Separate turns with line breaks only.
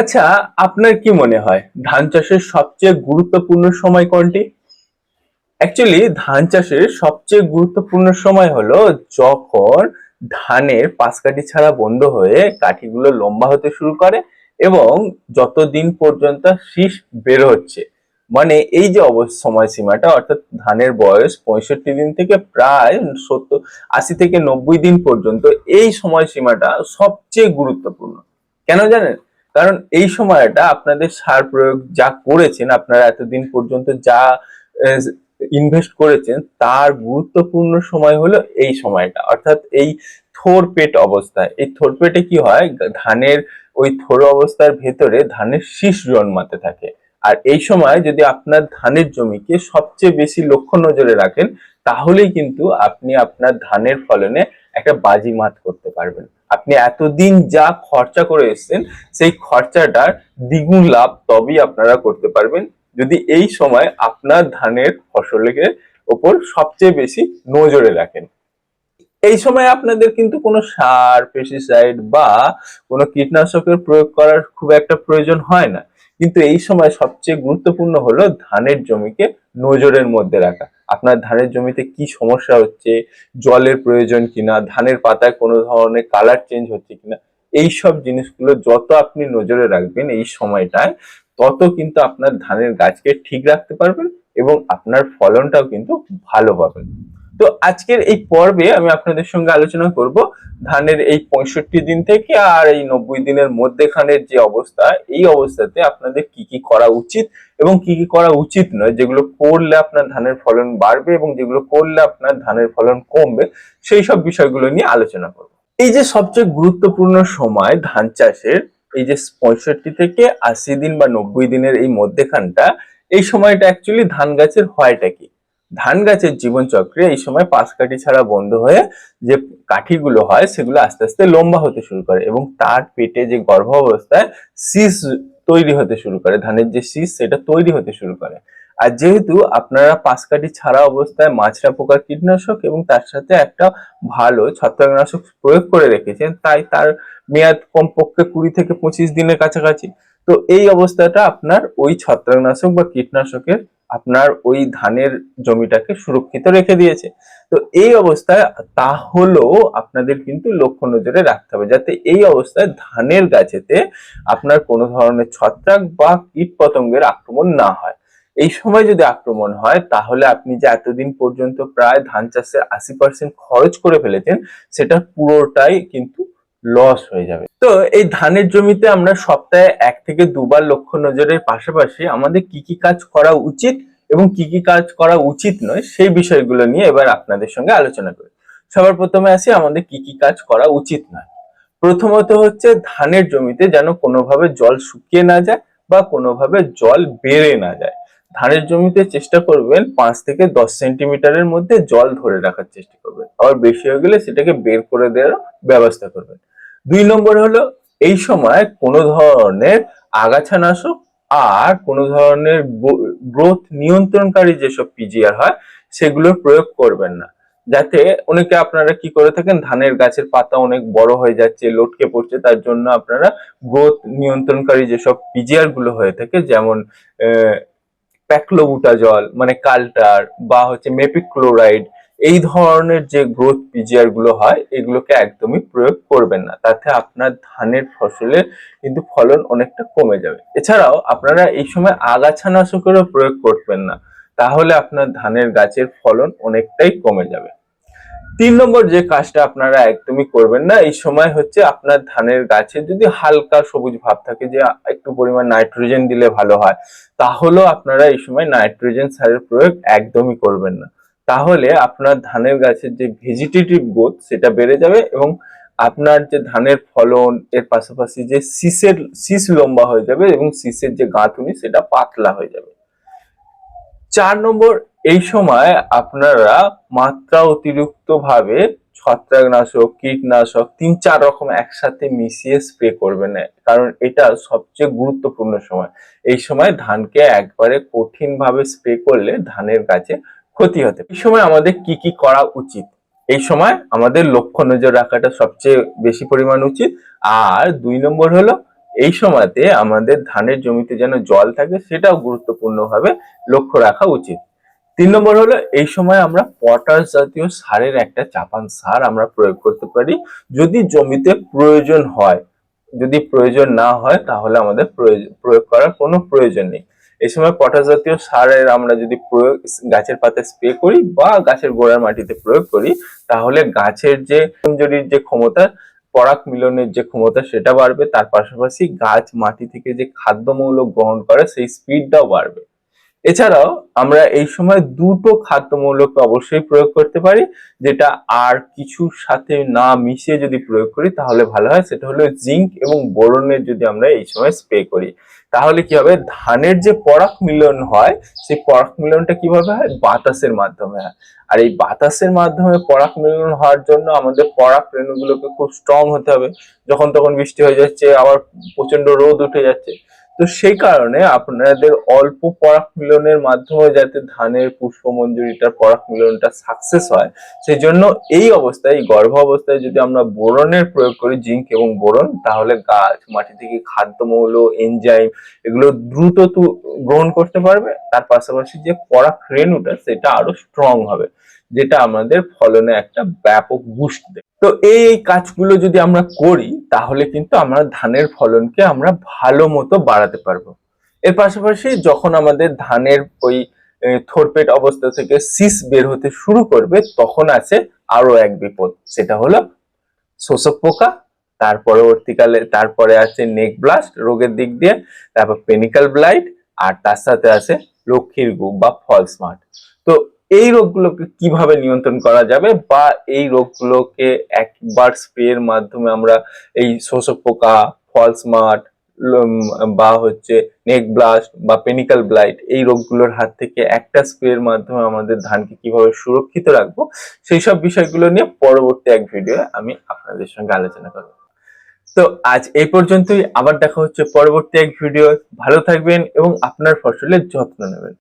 আচ্ছা আপনার কি মনে হয়, ধান চাষের সবচেয়ে গুরুত্বপূর্ণ সময় কোনটি? অ্যাকচুয়ালি ধান চাষের সবচেয়ে গুরুত্বপূর্ণ সময় হলো যখন ধানের পাশকাঠি ছাড়া বন্ধ হয়ে কাঠিগুলো লম্বা হতে শুরু করে এবং যতদিন পর্যন্ত শীষ বের হচ্ছে। মানে এই যে সময়সীমাটা, অর্থাৎ ধানের বয়স পঁয়ষট্টি দিন থেকে প্রায় সত্তর, আশি থেকে নব্বই দিন পর্যন্ত এই সময়সীমাটা সবচেয়ে গুরুত্বপূর্ণ। কেন জানেন? কারণ এই সময়টা আপনাদের সার প্রয়োগ যা করেছেন, আপনারা এতদিন পর্যন্ত যা ইনভেস্ট করেছেন, তার গুরুত্বপূর্ণ সময় হলো এই সময়টা। অর্থাৎ এই থোর পেট অবস্থায়। এই থোর পেটে কি হয়? ধানের, ওই থোর অবস্থার ভেতরে ধানের শীষ জন্মাতে থাকে। আর এই সময় যদি আপনার ধানের জমিকে সবচেয়ে বেশি লক্ষ্য নজরে রাখেন, তাহলেই কিন্তু আপনি আপনার ধানের ফলনে একটা বাজি মাত করতে পারবেন। আপনি এতদিন যা খরচা করে এসেছেন, সেই খরচাটার দ্বিগুণ লাভ তবেই আপনারা করতে পারবেন যদি এই সময় আপনার ধানের ফসলের ওপর সবচেয়ে বেশি নজরে রাখেন। এই সময় আপনাদের কিন্তু কোনো সার পেস্টিসাইড বা কোনো কীটনাশকের প্রয়োগ করার খুব একটা প্রয়োজন হয় না। কিন্তু এই সময় সবচেয়ে গুরুত্বপূর্ণ হলো ধানের জমিকে নজরের মধ্যে রাখা। আপনার ধানের জমিতে কি সমস্যা হচ্ছে, জলের প্রয়োজন কিনা, ধানের পাতায় কোনো ধরনের কালার চেঞ্জ হচ্ছে কিনা এই সব জিনিসগুলো যত আপনি নজরে রাখবেন এই সময়টায়, তত কিন্তু আপনার ধানের গাছকে ঠিক রাখতে পারবেন এবং আপনার ফলনটাও কিন্তু ভালো পাবেন। তো আজকের এই পর্বে আমি আপনাদের সঙ্গে আলোচনা করব ধানের এই পঁয়ষট্টি দিন থেকে আর এই নব্বই দিনের মধ্যেখানের যে অবস্থা, এই অবস্থাতে আপনাদের কি কি করা উচিত এবং কি কি করা উচিত নয়, যেগুলো করলে আপনার ধানের ফলন বাড়বে এবং যেগুলো করলে আপনার ধানের ফলন কমবে, সেই সব বিষয়গুলো নিয়ে আলোচনা করব। এই যে সবচেয়ে গুরুত্বপূর্ণ সময় ধান চাষের, এই যে পঁয়ষট্টি থেকে আশি দিন বা নব্বই দিনের এই মধ্যেখানটা, এই সময়টা অ্যাকচুয়ালি ধান গাছের হয়টা কি? ধান গাছের জীবনচক্রে এই সময় পাশ কাঠি ছাড়া বন্ধ হয়ে যে কাঠিগুলো হয়, সেগুলো আস্তে আস্তে লম্বা হতে শুরু করে এবং তার পেটে যে গর্ভ অবস্থায় শীষ তৈরি হতে শুরু করে, ধানের যে শীষ সেটা তৈরি হতে শুরু করে। আর যেহেতু আপনারা পাশ কাঠি ছাড়া অবস্থায় মাছরা পোকার কীটনাশক এবং তার সাথে একটা ভালো ছত্রাকনাশক প্রয়োগ করে রেখেছেন, তাই তার মেয়াদ কমপক্ষে কুড়ি থেকে পঁচিশ দিনের কাছাকাছি। তো এই অবস্থাটা আপনার ওই ছত্রাকনাশক বা কীটনাশকের আপনার ওই ধানের জমিটাকে সুরক্ষিত রেখে দিয়েছে। তো এই অবস্থায় তা হলেও আপনাদের কিন্তু লক্ষ্য নজরে রাখতে হবে যাতে এই অবস্থায় ধানের গাছেতে আপনার কোনো ধরনের ছত্রাক বা কীট পতঙ্গের আক্রমণ না হয়। এই সময় যদি আক্রমণ হয়, তাহলে আপনি যে এতদিন পর্যন্ত প্রায় ধান চাষের আশি পার্সেন্ট খরচ করে ফেলেছেন, সেটা পুরোটাই কিন্তু লস হয়ে যাবে। তো এই ধানের জমিতে আমরা সপ্তাহে এক থেকে দুবার লক্ষ্য নজরের পাশাপাশি আমাদের কি কি কাজ করা উচিত এবং কি কি কাজ করা উচিত নয় সেই বিষয়গুলো নিয়ে এবার আপনাদের সঙ্গে আলোচনা করি। সবার প্রথমে আসি, আমাদের কি কি কাজ করা উচিত নয়। প্রথমত হচ্ছে ধানের জমিতে যেন কোনোভাবে জল শুকিয়ে না যায় বা কোনোভাবে জল বেড়ে না যায়। ধানের জমিতে চেষ্টা করবেন পাঁচ থেকে দশ সেন্টিমিটারের মধ্যে জল ধরে রাখার চেষ্টা করবেন। আবার বেশি হয়ে গেলে সেটাকে বের করে দেওয়ার ব্যবস্থা করবেন। দুই নম্বর হলো, এই সময় কোনো ধরনের আগাছানাশক আর কোনো ধরনের গ্রোথ নিয়ন্ত্রণকারী যেসব পিজিআর হয় সেগুলোর প্রয়োগ করবেন না। যাতে অনেকে আপনারা কি করে থাকেন, ধানের গাছের পাতা অনেক বড় হয়ে যাচ্ছে, লটকে পড়ছে, তার জন্য আপনারা গ্রোথ নিয়ন্ত্রণকারী যেসব পিজিআরগুলো হয়ে থাকে, যেমন প্যাকলোবুটা জল মানে কাল্টার বা হচ্ছে মেপিক ক্লোরাইড এই ধরনের যে গ্রোথ পিজিআরগুলো হয়, এগুলোকে একদমই প্রয়োগ করবেন না। তাতে আপনার ধানের ফসলের কিন্তু ফলন অনেকটা কমে যাবে। এছাড়াও আপনারা এই সময় আগাছানাশকেরও প্রয়োগ করবেন না। তাহলে আপনার ধানের গাছের ফলন অনেকটাই কমে যাবে। তিন নম্বর যে কাজটা আপনারা একদমই করবেন না, এই সময় হচ্ছে আপনার ধানের গাছে যদি হালকা সবুজ ভাব থাকে, যে একটু পরিমাণ নাইট্রোজেন দিলে ভালো হয়, তাহলেও আপনারা এই সময় নাইট্রোজেন সারের প্রয়োগ একদমই করবেন না। তাহলে আপনার ধানের গাছের যে ভেজিটেটিভ গ্রোথ সেটা বেড়ে যাবে এবং আপনার যে ধানের ফলন, এর পাশাপাশি যে শীষের, শীষ লম্বা হয়ে যাবে এবং শীষের যে গাঁথুনি সেটা পাতলা হয়ে যাবে। চার নম্বর, এই সময় আপনারা মাত্রা অতিরিক্ত ভাবে ছত্রাকনাশক, কীটনাশক তিন চার রকম একসাথে মিশিয়ে স্প্রে করবেন। কারণ এটা সবচেয়ে গুরুত্বপূর্ণ সময়। এই সময় ধানকে একবারে কঠিন ভাবে স্প্রে করলে ধানের গাছে ক্ষতি হতে এই সময় আমাদের কি কি করা উচিত? এই সময় আমাদের লক্ষ্য নজর রাখাটা সবচেয়ে বেশি পরিমাণ উচিত। আর দুই নম্বর হলো, এই সময়তে আমাদের ধানের জমিতে যেন জল থাকে সেটাও গুরুত্বপূর্ণভাবে লক্ষ্য রাখা উচিত। তিন নম্বর হলো, এই সময় আমরা পটাশ জাতীয় সারের একটা চাপান সার আমরা প্রয়োগ করতে পারি। যদি জমিতে প্রয়োজন হয়, যদি প্রয়োজন না হয় তাহলে আমাদের প্রয়োগ করার কোনো প্রয়োজন নেই। এই সময় পটাশ জাতীয় সারের আমরা যদি প্রয়োগ গাছের পাতা স্প্রে করি বা গাছের গোড়ার মাটিতে প্রয়োগ করি, তাহলে গাছের যে কমজোরির যে ক্ষমতা, পরাগ মিলনের যে ক্ষমতা সেটা বাড়বে। তার পাশাপাশি গাছ মাটি থেকে যে খাদ্যমৌল গ্রহণ করে, সেই স্পিডটাও বাড়বে। এছাড়াও আমরা এই সময় দুটো খাদ্যমৌলকে অবশ্যই প্রয়োগ করতে পারি, যেটা আর কিছুর সাথে না মিশিয়ে যদি প্রয়োগ করি তাহলে ভালো হয়, সেটা হলো জিঙ্ক এবং বোরনের যদি আমরা এই সময় স্প্রে করি। তাহলে কি হবে? ধানের যে পরাগ মিলন হয়, সেই পরাগ মিলনটা কীভাবে হয়? বাতাসের মাধ্যমে হয়। আর এই বাতাসের মাধ্যমে পরাগ মিলন হওয়ার জন্য আমাদের পরাগ রেণুগুলোকে খুব স্ট্রং হতে হবে। যখন তখন বৃষ্টি হয়ে যাচ্ছে, আবার প্রচণ্ড রোদ উঠে যাচ্ছে। তো সেই কারণে আপনাদের অল্প পরাগ মিলনের মাধ্যমে যাতে ধানের পুষ্পমঞ্জুরিটার পরাগ মিলনটা সাকসেস হয় সেই জন্য এই অবস্থায়, এই গর্ভ অবস্থায় যদি আমরা বোরনের প্রয়োগ করি, জিঙ্ক এবং বোরন, তাহলে গাছ, মাটি থেকে খাদ্যমৌল এনজাইম এগুলো দ্রুত গ্রহণ করতে পারবে। তার পাশাপাশি যে পরাগ রেণুটা, সেটা আরও স্ট্রং হবে, যেটা আমাদের ফলনে একটা ব্যাপক বুস্ট দেবে। তো এই কাজগুলো যদি আমরা করি তাহলে কিন্তু আমরা ধানের ফলনকে আমরা ভালো মতো বাড়াতে পারব। এর পাশাপাশি যখন আমাদের ধানের ওই থোরপেট অবস্থা থেকে শীষ বের হতে শুরু করবে, তখন আছে আরও এক বিপদ। সেটা হলো শোষক পোকা, তার পরবর্তীকালে, তারপরে আছে নেক ব্লাস্ট, রোগের দিক দিয়ে, তারপর পেনিক্যাল ব্লাইট, আর তার সাথে আছে লক্ষ্মীর গু বা ফলস মাঠ তো এই রোগগুলোকে কীভাবে নিয়ন্ত্রণ করা যাবে বা এই রোগগুলোকে একবার স্প্রের মাধ্যমে আমরা এই শোষক পোকা ফলস মাঠ বা হচ্ছে নেক ব্লাস্ট বা পেনিক্যাল ব্লাইট এই রোগগুলোর হাত থেকে একটা স্প্রের মাধ্যমে আমাদের ধানকে কীভাবে সুরক্ষিত রাখব, সেই সব বিষয়গুলো নিয়ে পরবর্তী এক ভিডিও আমি আপনাদের সঙ্গে আলোচনা করব। তো আজ এই পর্যন্তই, আবার দেখা হচ্ছে পরবর্তী এক ভিডিও ভালো থাকবেন এবং আপনার ফসলের যত্ন নেবেন।